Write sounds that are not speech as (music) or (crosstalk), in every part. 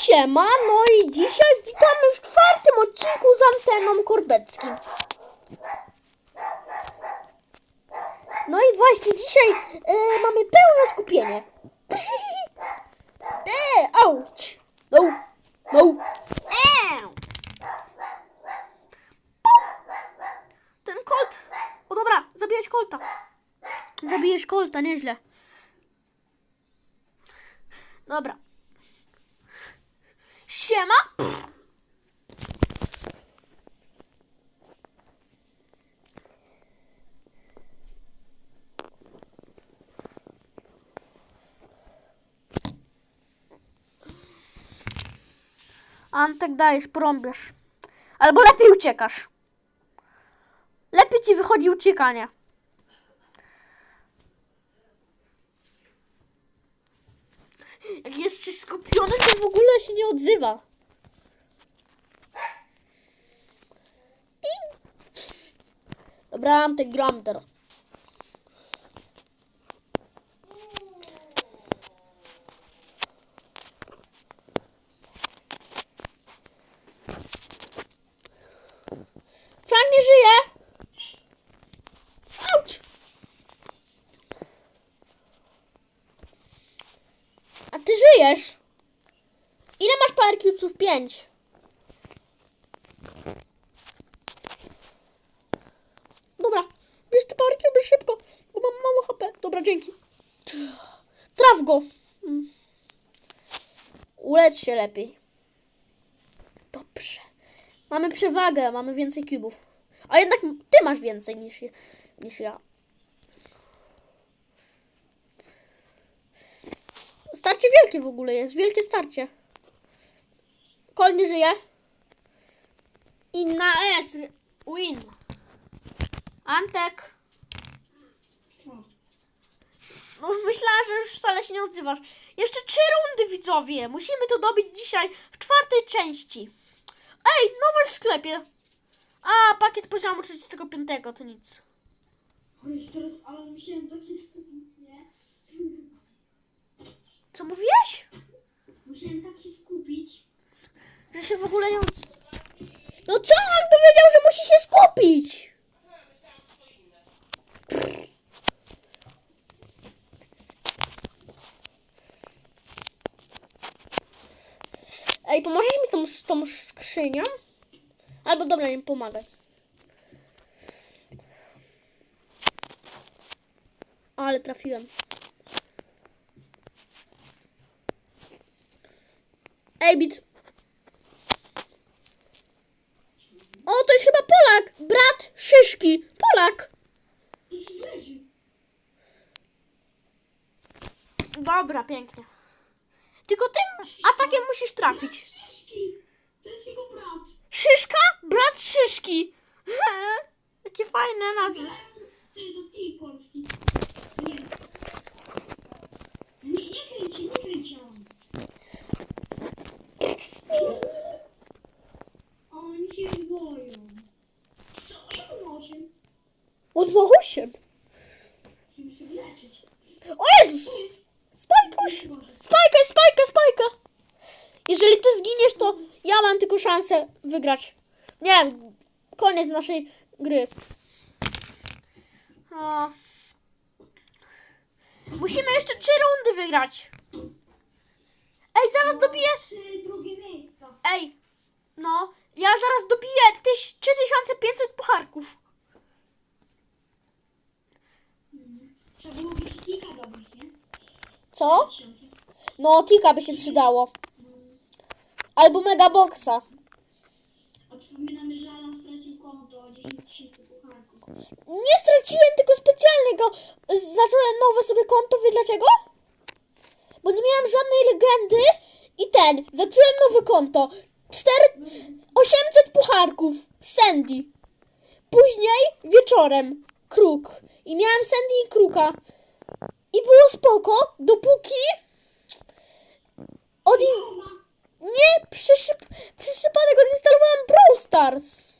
Siema, no i dzisiaj witamy w czwartym odcinku z anteną korbeckim. No i właśnie dzisiaj e, mamy pełne skupienie. (laughs) E, auć! No, no. Eee. Ten kolt. O dobra, zabijesz kolta. Zabijesz kolta, nieźle. Dobra. Siema. Antek dajesz, porąbiesz. Albo lepiej uciekasz. Lepiej ci wychodzi uciekanie. Jak jesteś skupiony, to w ogóle się nie odzywa. Dobra, Antek, gram teraz. Frank nie żyje! Auć! A żyjesz? Ile masz power cubesów? Pięć. Dobra, bierz te power szybko, bo mam mało HP. Dobra, dzięki. Traf go. Mm. Ulecz się lepiej. Dobrze. Mamy przewagę, mamy więcej kubów. A jednak ty masz więcej niż, niż ja. Starcie wielkie w ogóle jest. Wielkie starcie. Kol nie żyje. I na S. Win. Antek. No myślałam, że już wcale się nie odzywasz. Jeszcze trzy rundy, widzowie. Musimy to dobić dzisiaj w czwartej części. Ej, nowe w sklepie. A, pakiet poziomu 35, to nic. Ale teraz, ale musiałem tak się skupić, nie? Co mówiłeś? Musiałem tak się skupić. Że się w ogóle nie. No co? On powiedział, że musi się skupić. Ej, pomożesz mi tą, tą skrzynią? Albo dobra, nie pomagaj. Ale trafiłem. Dobra, pięknie. Tylko tym atakiem musisz trafić. Szyszki! To jest jego brat. Szyszka? Brat Szyszki! (laughs) Jakie fajne nazwy. Ty dostaje polski. Nie. Nie, nie kręć się, nie kręć się. Oni się boją. Co, 8 8? 8? Szansę wygrać. Nie, koniec naszej gry. O. Musimy jeszcze trzy rundy wygrać. Ej, zaraz dobiję. Trzy drugie miejsca. Ej, no, ja zaraz dobiję tyś, 3500 pucharków. Trzeba było być kilka dobrać, nie? Co? No, tika by się przydało. Albo megaboxa. A przypominamy, że Alan stracił konto 10 tysięcy pucharków. Nie straciłem tylko specjalnego. Zacząłem nowe sobie konto, wie dlaczego? Bo nie miałem żadnej legendy i ten, zacząłem nowe konto. 4, 800 pucharków, Sandy. Później wieczorem, kruk. I miałem Sandy i kruka. I było spoko, dopóki od... Nie, przyszip... przypadek odinstalowałem Brawl Stars.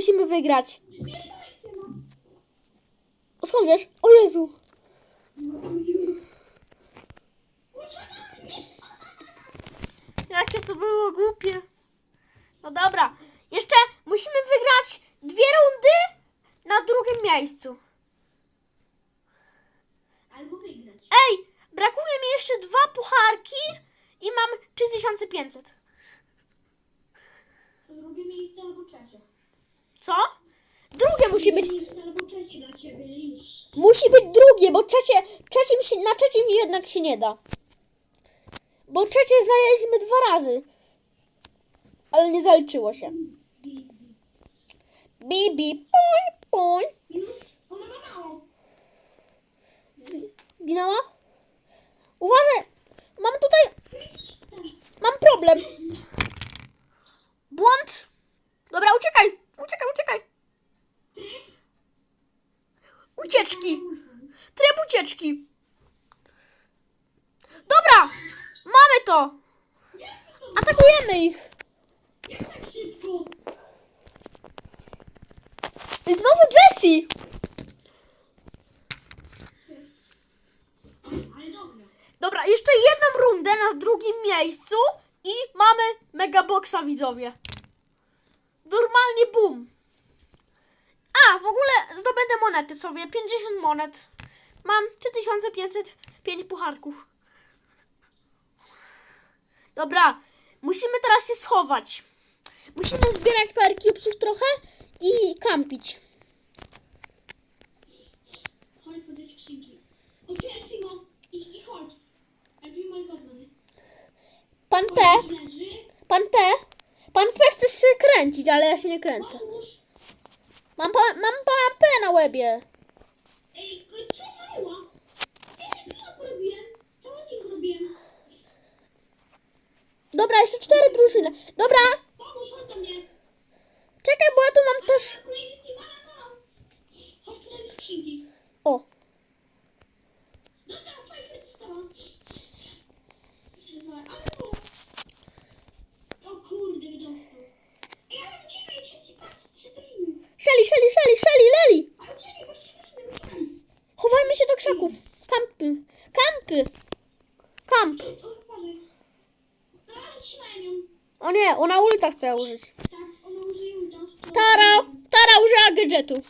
musimy wygrać. O, skąd wiesz? O Jezu. Jakie to było głupie. No dobra. Jeszcze musimy wygrać dwie rundy na drugim miejscu. Albo wygrać. Ej, brakuje mi jeszcze dwa pucharki i mam 3500. To drugie miejsce albo trzecie. Co? Drugie musi być. Musi być drugie, bo trzecie, trzecim się, na trzecim jednak się nie da. Bo trzecie znaleźliśmy dwa razy. Ale nie zaliczyło się. Bibi, ma mało. Zginęła? Uważaj! Mam tutaj... Mam problem. Błąd. Dobra, uciekaj. Uciekaj, uciekaj. Ucieczki. Tryb ucieczki. Dobra. Mamy to. Atakujemy ich. Jak tak szybko? I znowu Jessie. Dobra. Jeszcze jedną rundę na drugim miejscu i mamy megaboxa widzowie. Normalnie boom. A, w ogóle zdobędę monety sobie, 50 monet. Mam 3505 pucharków. Dobra, musimy teraz się schować. Musimy zbierać parę cubesów trochę i kampić. Chodź po te skrzynki. O, tu jest Primo. I, i chodź. Primo i. Pan P, Leży. pan P, pan P chce się kręcić, ale ja się nie kręcę. Pomóż. Mam, pa, mam pana P na łebie. Ej, co mała? Ej, co robiłem? Co ładnie robiłem? Dobra, jeszcze cztery drużyny. Dobra, Pomóż, chodź do mnie. Czekaj, bo ja tu mam też... O. Shelly, Shelly, Shelly, Shelly, Leli. Chowajmy się do krzaków. Kampy, kampy. Kamp. No. O nie, ona ulta chce użyć. Tak, ona użyje ulta. Tara, Tara użyła gadżetu. Ale.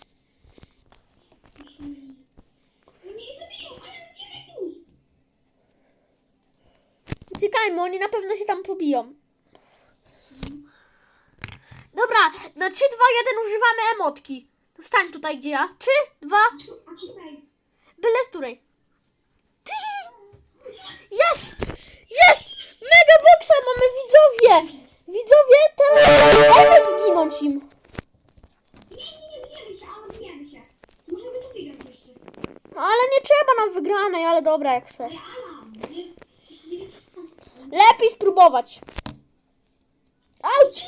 Uciekajmy, oni na pewno się tam pobiją. Dobra, na 3, 2, 1 używamy emotki. Stań tutaj, gdzie ja. 3, 2, A tutaj. byle której. Ty! Jest! Jest! Mega boxa mamy widzowie! Widzowie, teraz mamy zginąć im. Nie, nie, nie bijemy się, ale bijemy się. Możemy tu wygrać jeszcze. No ale nie wygranej, ale dobra, jak chcesz. Lepiej spróbować. Auć!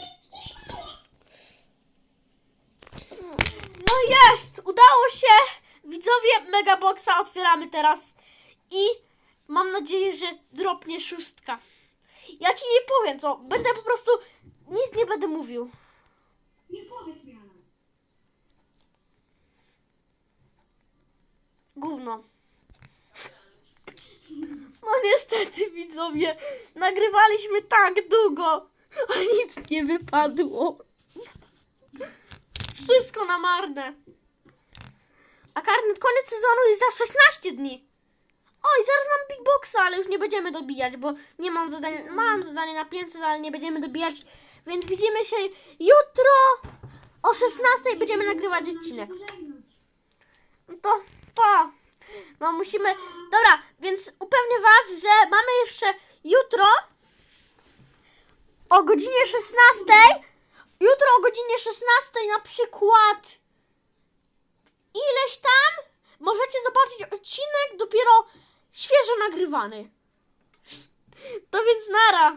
No jest! Udało się! Widzowie Megaboxa otwieramy teraz i mam nadzieję, że dropnie szóstka. Ja ci nie powiem co, będę po prostu nic nie będę mówił. nie powiedz mi. Gówno. No niestety widzowie, nagrywaliśmy tak długo, a nic nie wypadło. Wszystko na marne. A karny koniec sezonu jest za 16 dni. Oj, zaraz mam Big Boxa, ale już nie będziemy dobijać, bo nie mam zadania. Mam zadanie na 500, ale nie będziemy dobijać. Więc widzimy się jutro o 16 będziemy nagrywać odcinek. No to pa. No musimy. Dobra, więc upewnię Was, że mamy jeszcze jutro o godzinie 16. Jutro o godzinie 16 na przykład ileś tam możecie zobaczyć odcinek dopiero świeżo nagrywany. To więc nara.